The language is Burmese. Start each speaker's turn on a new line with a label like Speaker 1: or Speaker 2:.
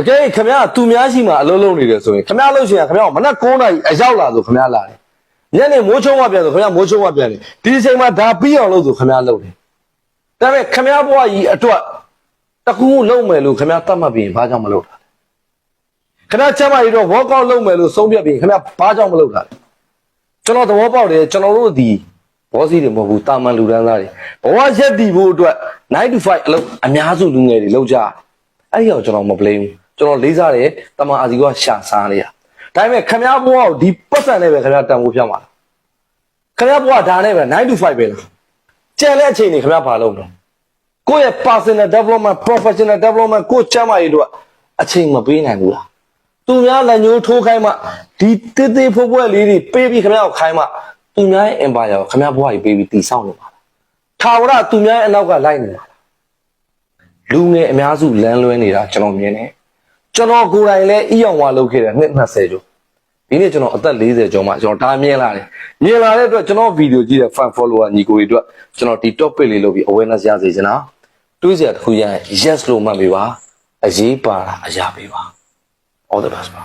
Speaker 1: အကဲခင်ဗျားသူများရှိမှအလုံးလုံးနေတယ်ဆိုရင်ခင်ဗျားလို့ရှိရင်ခင်ဗျားမနက်9နာရီအရောက်လာဆိုခင်ဗျားလာတယ်ညနေမိုးချုံမှပြန်ဆိုခင်ဗျားမိုးချုံမှပြန်တယ်ဒီအချိန်မှာဒါပြီးအောင်လုပ်ဆိုခင်ဗျားလုပ်တယ်ဒါပေမဲ့ခင်ဗျားဘဝကြီးအတွက်တစ်ခုခုလုပ်မယ်လို့ခင်ဗျားတတ်မှတ်ပြီးရင်ဘာကြောင့်မလုပ်တာလဲခင်ဗျားချမ်းမကြီးတော့ workout လုပ်မယ်လို့ဆုံးဖြတ်ပြီးရင်ခင်ဗျားဘာကြောင့်မလုပ်တာလဲကျွန်တော်သဘောပေါက်တယ်ကျွန်တော်တို့ဒီဘောစီတွေမဟုတ်ဘူးတာမန်လူတန်းသားတွေဘဝရက်တည်ဖို့အတွက်9 to 5အလုပ်အများစုလူငယ်တွေလုပ်ကြတယ်အဲ့ဒီတော့ကျွန်တော်မပလိမ့်ဘူး ကျွန်တော်လေးစားတယ်တမန်အာစီကရှာစားနေတာဒါပေမဲ့ခမည်းဘွားကိုဒီပတ်စံနဲ့ပဲခမည်းတန်ဖိုးဖြောင်းပါလားခမည်းဘွားဒါနဲ့ပဲ9 to 5ပဲလားကြံတဲ့အချိန်တွေခမည်းဘာလုပ်တော့ကိုယ့်ရဲ့ personal development professional development ကိုချမ်းမရတို့အချိန်မပေးနိုင်ဘူးလားသူများလက်ညှိုးထိုးခိုင်းမှဒီတေးသေးဖွယ်ဖွယ်လေးတွေပေးပြီးခမည်းကိုခိုင်းမှသူများရဲ့ empire ကိုခမည်းဘွားကြီးပေးပြီးတည်ဆောက်နေပါလားထာဝရသူများရဲ့အနောက်ကလိုက်နေပါလားလူငယ်အများစုလမ်းလွဲနေတာကျွန်တော်မြင်တယ် ကျွန်တော်ကိုယ်တိုင်လည်းအီအောင်ဝါလုပ်ခဲ့တယ်နှစ်20ကျော်ဒီနေ့ကျွန်တော်အသက်40ကျော်မှကျွန်တော်ဒါမြင်လာတယ်မြင်လာတဲ့အတွက်ကျွန်တော်ဗီဒီယိုကြည့်တဲ့ fan follower ညီကိုတွေအတွက်ကျွန်တော်ဒီ topic လေးလုပ်ပြီး awareness ရစေချင်တာတွေးစရာတစ်ခုရရင် yes လို့မှတ်ပေးပါအရေးပါတာအရာပေးပါ all the best ပါ